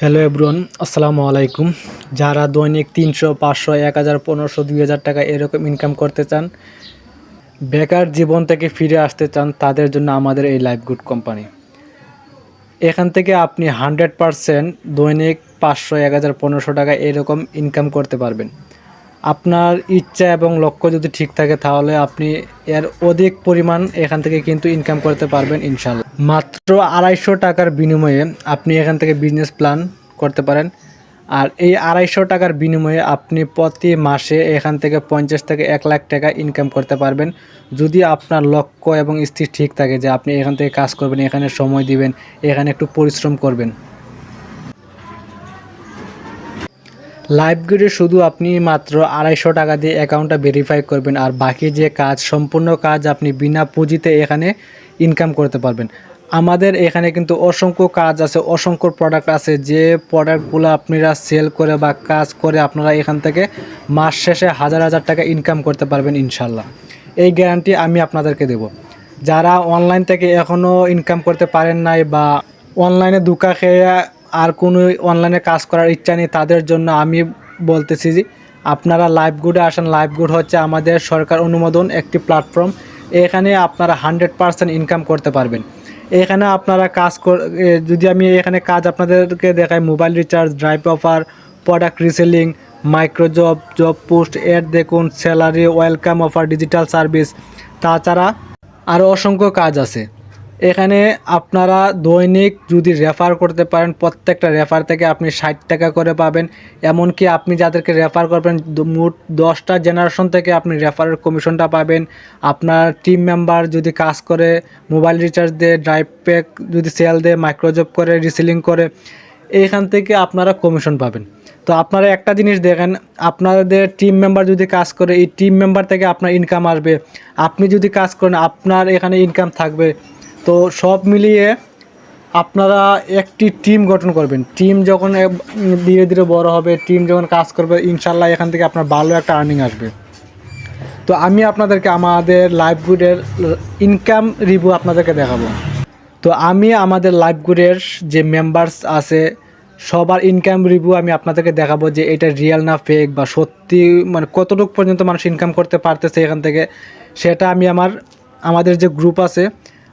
Hello এব্রুন আসসালামু আলাইকুম যারা দৈনিক তিনশো, পাঁচশো, এক হাজার, পনেরোশো, দুই হাজার টাকা এরকম ইনকাম করতে চান, বেকার জীবন থেকে ফিরে আসতে চান, তাদের জন্য আমাদের এই লাইফ গুড কোম্পানি এখান থেকে আপনি হান্ড্রেড পারসেন্ট দৈনিক পাঁচশো, এক হাজার, পনেরোশো টাকা এরকম ইনকাম করতে পারবেন। আপনার ইচ্ছা এবং লক্ষ্য যদি ঠিক থাকে, তাহলে আপনি এর অধিক পরিমাণ এখান থেকে কিন্তু ইনকাম করতে পারবেন ইনশাল্লাহ মাত্র আড়াইশো টাকার বিনিময়ে আপনি এখান থেকে বিজনেস প্ল্যান করতে পারেন। আর এই আড়াইশো টাকার বিনিময়ে আপনি প্রতি মাসে এখান থেকে পঞ্চাশ থেকে এক লাখ টাকা ইনকাম করতে পারবেন। যদি আপনার লক্ষ্য এবং স্থির ঠিক থাকে যে আপনি এখান থেকে কাজ করবেন, এখানে সময় দিবেন, এখানে একটু পরিশ্রম করবেন। লাইভ গ্রিডে শুধু আপনি মাত্র আড়াইশো টাকা দিয়ে অ্যাকাউন্টটা ভেরিফাই করবেন আর বাকি যে কাজ, সম্পূর্ণ কাজ আপনি বিনা পুঁজিতে এখানে ইনকাম করতে পারবেন। আমাদের এখানে কিন্তু অসংখ্য কাজ আছে, অসংখ্য প্রোডাক্ট আছে। যে প্রোডাক্টগুলো আপনারা সেল করে বা কাজ করে আপনারা এখান থেকে মাস শেষে হাজার হাজার টাকা ইনকাম করতে পারবেন ইনশাল্লাহ। এই গ্যারান্টি আমি আপনাদেরকে দেব। যারা অনলাইন থেকে এখনও ইনকাম করতে পারেন নাই বা অনলাইনে দুকা খেয়ে আর কোনো অনলাইনে কাজ করার ইচ্ছা নেই, তাদের জন্য আমি বলতেছি যে আপনারা লাইভ গুডে আসেন। লাইভ গুড হচ্ছে আমাদের সরকার অনুমোদন একটি প্ল্যাটফর্ম এখানে আপনারা হান্ড্রেড পারসেন্ট ইনকাম করতে পারবেন। এখানে আপনারা কাজ কর যদি আমি এখানে কাজ আপনাদেরকে দেখাই mobile recharge drive offer product reselling micro job job post ad দেখুন salary welcome offer digital service তাছাড়া আরও অসংখ্য কাজ আছে। এখানে আপনারা দৈনিক যদি রেফার করতে পারেন, প্রত্যেকটা রেফার থেকে আপনি ষাট টাকা করে পাবেন। এমনকি আপনি যাদেরকে রেফার করবেন মোট দশটা জেনারেশন থেকে আপনি রেফারের কমিশনটা পাবেন। আপনার টিম মেম্বার যদি কাজ করে মোবাইল রিচার্জ দেয় ড্রাইভ প্যাক যদি সেল দেয় মাইক্রোজব করে রিসেলিং করে, এইখান থেকে আপনারা কমিশন পাবেন। তো আপনারা একটা জিনিস দেখেন, আপনাদের টিম মেম্বার যদি কাজ করে, এই টিম মেম্বার থেকে আপনার ইনকাম আসবে। আপনি যদি কাজ করেন, আপনার এখানে ইনকাম থাকবে। তো সব মিলিয়ে আপনারা একটি টিম গঠন করবেন। টিম যখন ধীরে ধীরে বড় হবে টিম যখন কাজ করবে ইনশাল্লাহ এখান থেকে আপনার ভালো একটা আর্নিং আসবে। তো আমি আপনাদেরকে আমাদের লাইভ গুডের ইনকাম রিভিউ আপনাদেরকে দেখাবো। তো আমি আমাদের লাইভ গুডের যে মেম্বার্স আছে, সবার ইনকাম রিভিউ আমি আপনাদেরকে দেখাবো যে এটা রিয়েল না ফেক বা সত্যি মানে কতটুকু পর্যন্ত মানুষ ইনকাম করতে পারতেছে এখান থেকে। সেটা আমি আমার, আমাদের যে গ্রুপ আছে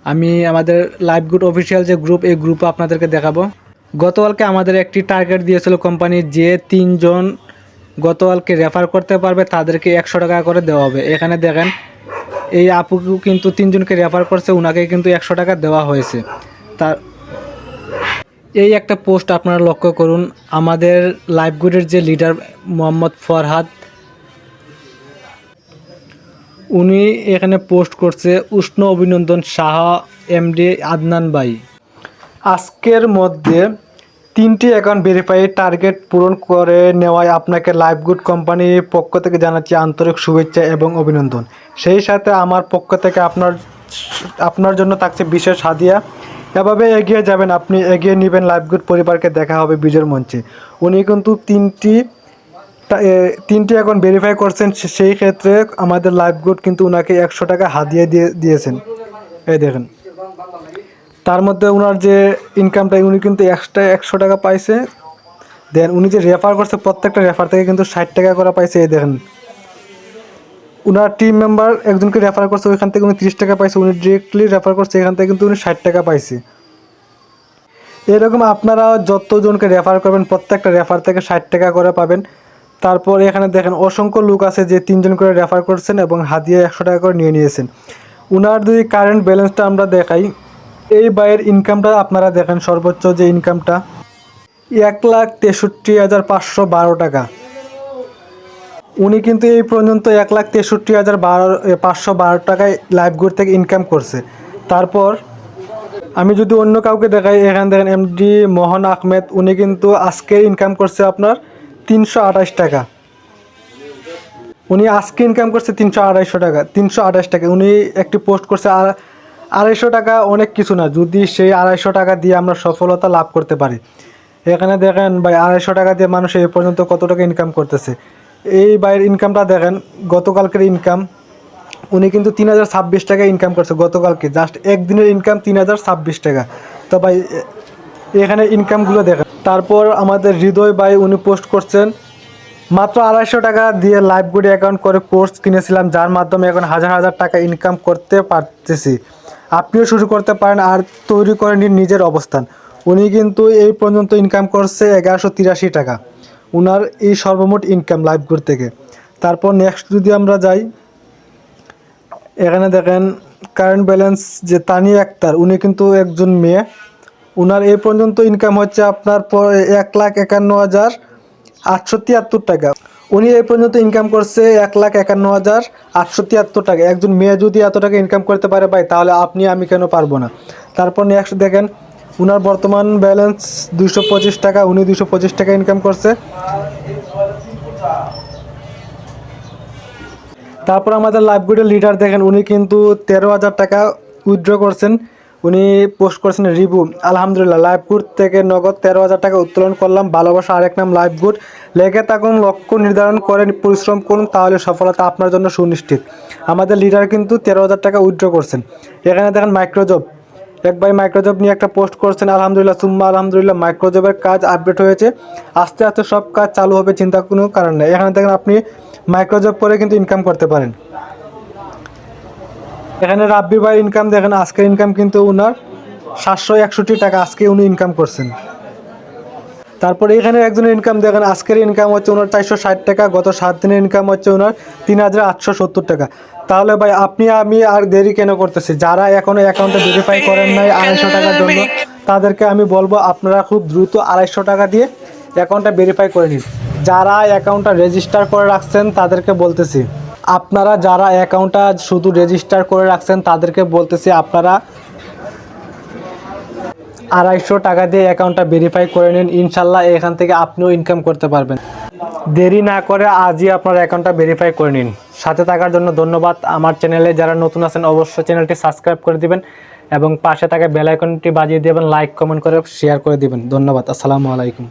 আমি আমাদের লাইভ গুড অফিসিয়াল যে গ্রুপ এই গ্রুপে আপনাদেরকে দেখাবো। গতকালকে আমাদের একটি টার্গেট দিয়েছিল কোম্পানি যে তিনজন গতকালকে রেফার করতে পারবে, তাদেরকে একশো টাকা করে দেওয়া হবে। এখানে দেখেন, এই আপুকেও কিন্তু তিনজনকে রেফার করছে ওনাকে কিন্তু একশো টাকা দেওয়া হয়েছে। তার এই একটা পোস্ট আপনারা লক্ষ্য করুন, আমাদের লাইভ গুডের যে লিডার মোহাম্মদ ফরহাদ উনি এখানে পোস্ট করছে উষ্ণ অভিনন্দন শাহ এমডি আদনান ভাই। আজকের মধ্যে তিনটি অ্যাকাউন্ট ভেরিফাই টার্গেট পূরণ করে নেওয়ায় আপনাকে লাইভ গুড কোম্পানির পক্ষ থেকে জানাচ্ছি আন্তরিক শুভেচ্ছা এবং অভিনন্দন। সেই সাথে আমার পক্ষ থেকে আপনার আপনার জন্য থাকছে বিশেষ হাদিয়া। এভাবে এগিয়ে যাবেন, আপনি এগিয়ে নেবেন লাইভ গুড পরিবারকে, দেখা হবে বিজয়ের মঞ্চে। উনি কিন্তু তিনটি তিনটি এখন ভেরিফাই করছেন সেই ক্ষেত্রে আমাদের লাইভ গুড কিন্তু ওনাকে একশো টাকা হাদিয়ে দিয়ে, দিয়েছেন। এই দেখেন। তার মধ্যে ওনার যে ইনকামটা উনি কিন্তু এক্সট্রা একশো টাকা পাইছে। দেন উনি যে রেফার করছে, প্রত্যেকটা রেফার থেকে কিন্তু ষাট টাকা করে পাইছে, এই দেখেন। উনার টিম মেম্বার একজনকে রেফার করছে, ওইখান থেকে উনি তিরিশ টাকা পাইছে। উনি ডিরেক্টলি রেফার করছে, এখান থেকে কিন্তু উনি ষাট টাকা পাইছে। এরকম আপনারা যতজনকে রেফার করবেন, প্রত্যেকটা রেফার থেকে ষাট টাকা করে পাবেন। তারপর এখানে দেখেন, অসংখ্য লোক আছে যে তিনজন করে রেফার করছেন এবং হাতিয়ে একশো টাকা করে নিয়ে নিয়েছেন। উনার যদি কারেন্ট ব্যালেন্সটা আমরা দেখাই, এই বাইয়ের ইনকামটা আপনারা দেখেন, সর্বোচ্চ যে ইনকামটা এক লাখ তেষট্টি হাজার পাঁচশো বারো টাকা। উনি কিন্তু এই পর্যন্ত এক লাখ তেষট্টি হাজার বারো পাঁচশো বারো টাকায় লাইভ গুড থেকে ইনকাম করছে। তারপর আমি যদি অন্য কাউকে দেখাই, এখানে দেখেন এমডি মোহন আহমেদ, উনি কিন্তু আজকে ইনকাম করছে আপনার তিনশো আঠাশ টাকা। উনি আজকে ইনকাম করছে তিনশো আড়াইশো টাকা, তিনশো আঠাশ টাকা। উনি একটি পোস্ট করছে আর আড়াইশো টাকা অনেক কিছু না, যদি সেই আড়াইশো টাকা দিয়ে আমরা সফলতা লাভ করতে পারি। এখানে দেখেন ভাই, আড়াইশো টাকা দিয়ে মানুষ এই পর্যন্ত কত টাকা ইনকাম করতেছে। এই বাইরের ইনকামটা দেখেন, গতকালকের ইনকাম উনি কিন্তু তিন হাজার ছাব্বিশ টাকা ইনকাম করছে গতকালকে। জাস্ট একদিনের ইনকাম তিন হাজার ছাব্বিশ টাকা। তো ভাই এখানে ইনকামগুলো দেখেন। তারপর আমাদের হৃদয় ভাই উনি পোস্ট করছেন। মাত্র আড়াইশো টাকা দিয়ে লাইভ গুডি অ্যাকাউন্ট করে কোর্স কিনেছিলাম, যার মাধ্যমে এখন হাজার হাজার টাকা ইনকাম করতে পারতেছি। আপনিও শুরু করতে পারেন আর তৈরি করে নিন নিজের অবস্থান। উনি কিন্তু এই পর্যন্ত ইনকাম করছে এগারোশো তিরাশি টাকা। উনার এই সর্বমোট ইনকাম লাইভ গুড থেকে। তারপর নেক্সট যদি আমরা যাই, এখানে দেখেন কারেন্ট ব্যালেন্স যে তানিয়া আক্তার, উনি কিন্তু একজন মেয়ে। উনার এই পর্যন্ত ইনকাম হচ্ছে আপনার এক লাখ একান্ন হাজার আটশো তিয়াত্তর টাকা। উনি এই পর্যন্ত ইনকাম করছে এক লাখ একান্ন হাজার আটশো তিয়াত্তর টাকা। একজন মেয়ে যদি এত টাকা ইনকাম করতে পারে ভাই, তাহলে আপনি আমি কেন পারব না? তারপর নেক্সট দেখেন, উনার বর্তমান ব্যালেন্স দুশো পঁচিশ টাকা, উনি দুশো পঁচিশ টাকা ইনকাম করছে। তারপর আমাদের লাইভগুডের লিডার দেখেন, উনি কিন্তু তেরো হাজার টাকা উইথড্র করছেন। উনি পোস্ট করেছেন রিভু আলহামদুলিল্লাহ লাইভ গুড থেকে নগদ তেরো হাজার টাকা উত্তোলন করলাম, ভালোবাসা আরেক নাম লাইভ গুড লেগে থাকুন, লক্ষ্য নির্ধারণ করেন, পরিশ্রম করুন, তাহলে সফলতা আপনার জন্য সুনিশ্চিত। আমাদের লিডার কিন্তু তেরো হাজার টাকা উইথড্র করছেন। এখানে দেখেন মাইক্রোজব এক ভাই মাইক্রোজব নিয়ে একটা পোস্ট করছেন, আলহামদুলিল্লাহ, সুম্মা, আলহামদুলিল্লাহ মাইক্রোজবের কাজ আপডেট হয়েছে। আস্তে আস্তে সব কাজ চালু হবে, চিন্তা কোনো কারণ নেই। এখানে দেখেন আপনি মাইক্রোজব করে কিন্তু ইনকাম করতে পারেন। এখানে রাব্বি ভাই ইনকাম দেখেন, আজকের ইনকাম কিন্তু উনার সাতশো একষট্টি টাকা, আজকে উনি ইনকাম করছেন। তারপরে এখানে একজনের ইনকাম দেখেন, আজকের ইনকাম হচ্ছে ওনার চারশো ষাট টাকা, গত সাত দিনের ইনকাম হচ্ছে ওনার তিন হাজার আটশো সত্তর টাকা। তাহলে ভাই, আপনি, আমি আর দেরি কেন করতেছি? যারা এখনও অ্যাকাউন্টে ভেরিফাই করেন নাই আড়াইশো টাকার জন্য, তাদেরকে আমি বলব, আপনারা খুব দ্রুত আড়াইশো টাকা দিয়ে অ্যাকাউন্টটা ভেরিফাই করে নিন। যারা অ্যাকাউন্টটা রেজিস্টার করে রাখছেন, তাদেরকে বলতেছি। আপনারা যারা অ্যাকাউন্টটা শুধু রেজিস্টার করে রাখছেন, তাদেরকে বলতেছি আপনারা আড়াইশো টাকা দিয়ে অ্যাকাউন্টটা ভেরিফাই করে নিন। ইনশাল্লাহ এখান থেকে আপনিও ইনকাম করতে পারবেন। দেরি না করে আজই আপনার অ্যাকাউন্টটা ভেরিফাই করে নিন। সাথে থাকার জন্য ধন্যবাদ। আমার চ্যানেলে যারা নতুন আছেন, অবশ্যই চ্যানেলটি সাবস্ক্রাইব করে দিবেন এবং পাশে থাকা বেল আইকনটি বাজিয়ে দেবেন। লাইক কমেন্ট করে শেয়ার করে দিবেন। ধন্যবাদ। আসসালামু আলাইকুম।